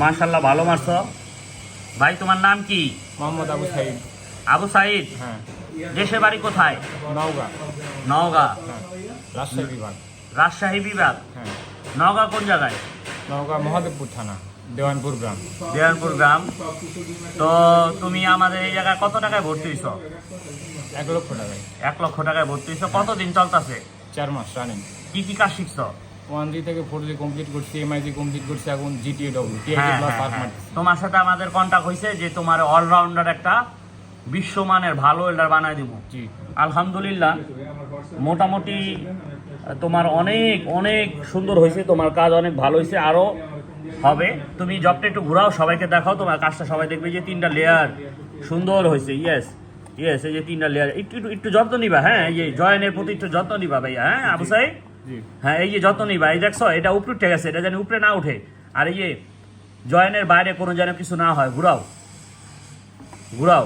মাশাল্লাহ ভালো মারছো। ভাই তোমার নাম কি? মোহাম্মদ আবু সাইদ। আবু সাইদ? হ্যাঁ। দেশের বাড়ি কোথায়? নওগাঁ। নওগাঁ। হ্যাঁ। রাজশাহী বিভাগ। রাজশাহী বিভাগ। হ্যাঁ। নওগাঁ কোন জায়গায়? নওগাঁ মহাদেবপুর থানা দেওয়ানপুর গ্রাম। দেওয়ানপুর গ্রাম। তো তুমি আমাদের এই জায়গায় কত টাকায় ভর্তি হয়েছ এক লক্ষ টাকায়। এক লক্ষ টাকায় ভর্তি হয়েছ কতদিন চলতেছে? চার মাস রানিং। কি কি কাজ শিখছো? ওয়ান জি থেকে ফোর জি কমপ্লিট করছি এমআইজি কমপ্লিট করছি এখন জিটিএ ডব্লিউ হ্যাঁ, হ্যাঁ, হ্যাঁ। মারতেছি। তোমার সাথে আমাদের কন্টাক্ট হয়েছে যে তোমার অলরাউন্ডার একটা বিশ্বমানের ভালো এল্ডার বানায় দিব। জি। আলহামদুলিল্লাহ মোটামুটি তোমার অনেক অনেক সুন্দর হয়েছে তোমার কাজ অনেক ভালো হয়েছে আরও হবে। তুমি জবটা একটু ঘুরাও সবাইকে দেখাও তোমার কাজটা সবাই দেখবে যে তিনটা লেয়ার সুন্দর হয়েছে ইয়েস ইয়েস এই যে তিনটা লেয়ার একটু একটু একটু যত্ন নিবা হ্যাঁ এই যে জয়েনের প্রতি একটু যত্ন নিবা ভাইয়া হ্যাঁ আবু সাহেব হ্যাঁ এই যে যত্ন নিবা এই দেখছ এটা উপরে উঠে গেছে এটা যেন উপরে না উঠে। আর এই যে জয়েনের বাইরে কোনো যেন কিছু না হয় ঘুরাও। ঘুরাও।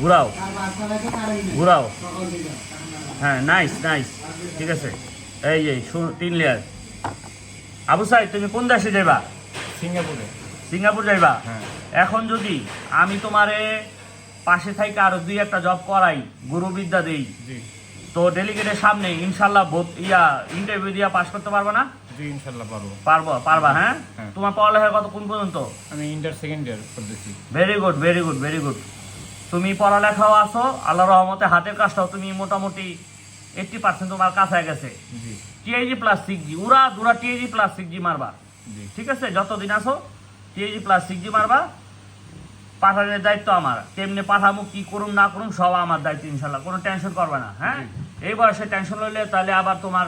ঘুরাও। ঘুরাও। হ্যাঁ নাইস নাইস ঠিক আছে। এই যে তিন লেয়ার আবু সাহেব তুমি কোন দেশে যাইবা? সিঙ্গাপুরে। সিঙ্গাপুর যাইবা? হ্যাঁ। এখন যদি আমি তোমারে পাশে থেকে আরও দুই একটা জব করাই গুরুবিদ্যা দেই তো ডেলিগেটের সামনে ইনশাল্লাহ ইয়া ইন্টারভিউ দিয়া পাস করতে পারবে না? জি ইনশাল্লাহ পারব। পারব পারবা হ্যাঁ? হ্যাঁ। তোমার পড়ালেখা কত কোন পর্যন্ত? আমি ইন্টার সেকেন্ড ইয়ার করতেছি। Very good very good very good তুমি পড়ালেখাও আসো আল্লাহ রহমতে হাতের কাজটাও তুমি মোটামুটি এইটটি পার্সেন্ট তোমার কাছে গেছে। জি। টিআইজি প্লাস সিক্স জি উড়া দুরা টিআইজি প্লাস সিক্স জি মারবা। জি। ঠিক আছে? যতদিন আসো টিআইজি প্লাস সিক্স জি মারবা। পাঠানোর দায়িত্ব আমার। কেমনে পাঠাবো কি করুম না করুম সব আমার দায়িত্ব ইনশাল্লাহ। কোনো টেনশন করবে না হ্যাঁ? এই বয়সে টেনশন লইলে তাহলে আবার তোমার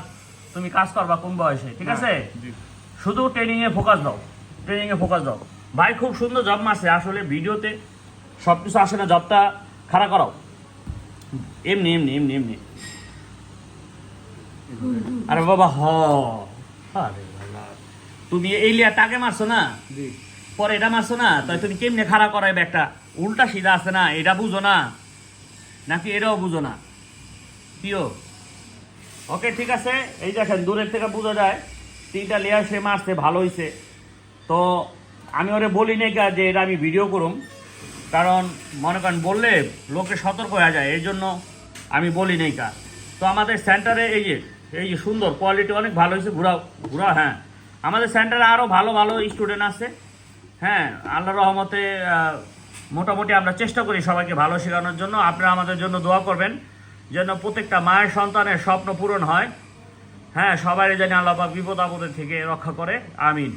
তুমি কাজ করবা কোন বয়সে ঠিক আছে? শুধু ট্রেনিং এ ফোকাস দাও ট্রেনিং এ ফোকাস দাও। ভাই খুব সুন্দর জব মারছে আসলে ভিডিওতে সব কিছু আসে না জবটা খাড়া করাও। এমনি এমনি এমনি এমনি। আরে বাবা হ। আরে তুমি এই লিয়াটাকে মারছো না? পরে এটা মারছো না, তাই তুমি কেমনে খাড়া করাইবে একটা? উল্টা সিধা আছে না, এটা বুঝো না। নাকি এটাও বুঝো না? প্রিয়। ওকে, ঠিক আছে। এই দেখেন, দূরের থেকে বোঝা যায়, তিনটা লেয়ার সে মারছে, ভালো হয়েছে তো আমি ওরে বলি নাই কা যে এটা আমি ভিডিও করুম। কারণ, মনে করেন, বললে লোকে সতর্ক হয়ে যায়, এই জন্য আমি বলি নাই কা তো আমাদের সেন্টারে এই যে এই যে সুন্দর কোয়ালিটি অনেক ভালো হয়েছে ঘুরাও ঘুরাও হ্যাঁ। আমাদের সেন্টারে আরও ভালো ভালো স্টুডেন্ট আছে। হ্যাঁ আল্লাহ রহমতে মোটামুটি আমরা চেষ্টা করি সবাইকে ভালো শেখানোর জন্য। আপনারা আমাদের জন্য দোয়া করবেন যেন প্রত্যেকটা মায়ের সন্তানের স্বপ্ন পূরণ হয়। হ্যাঁ সবাই যেন আল্লাহ বিপদ আপদের থেকে রক্ষা করে। আমিন।